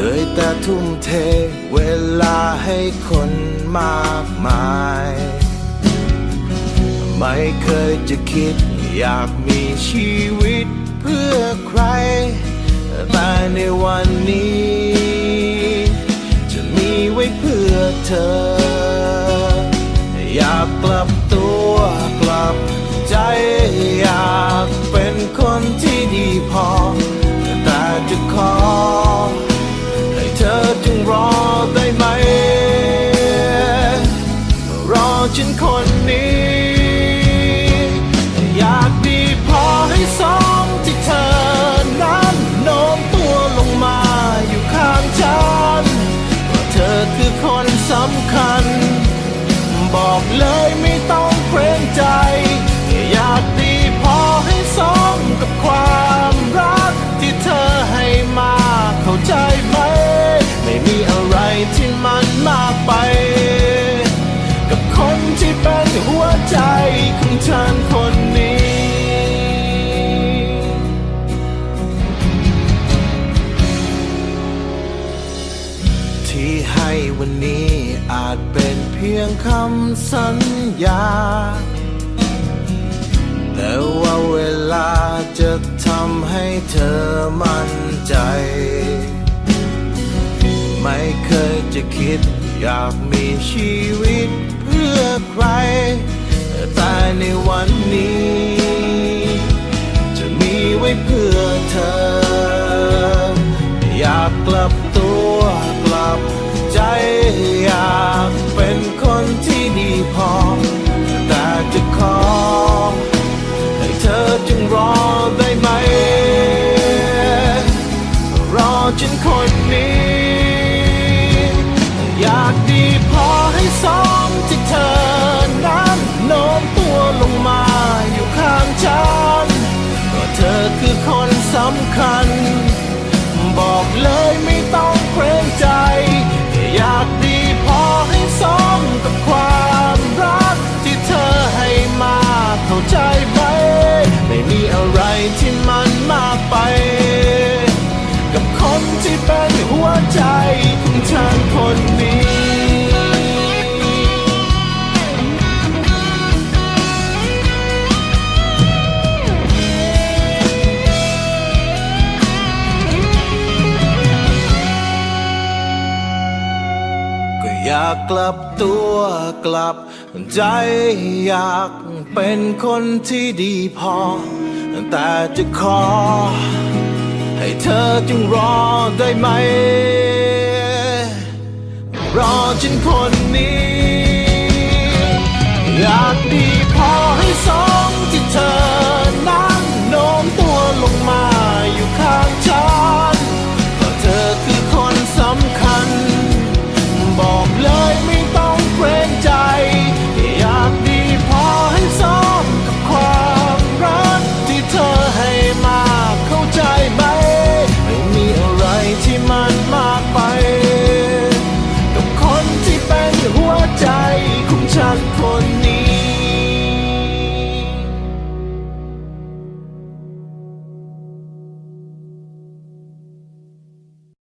เคยแต่ทุ่มเทเวลาให้คนมากมาย ไม่เคยจะคิดอยากมีชีวิตเพื่อใคร แต่ในวันนี้ จะมีไว้เพื่อเธอ อยากกลับตัวกลับใจอยากเป็นคนที่ดีพอ วันนี้อาจเป็นเพียงคำสัญญา แต่ว่าเวลาจะทำให้เธอมั่นใจ ไม่เคยจะคิดอยากมีชีวิตเพื่อใคร แต่ในวันนี้ คัญากกลับตัวกลับใจอยากเป็นคนที่ดีพอ แต่จะขอ ให้เธอจึงรอได้ไหม รอฉันคนนี้ อยากดี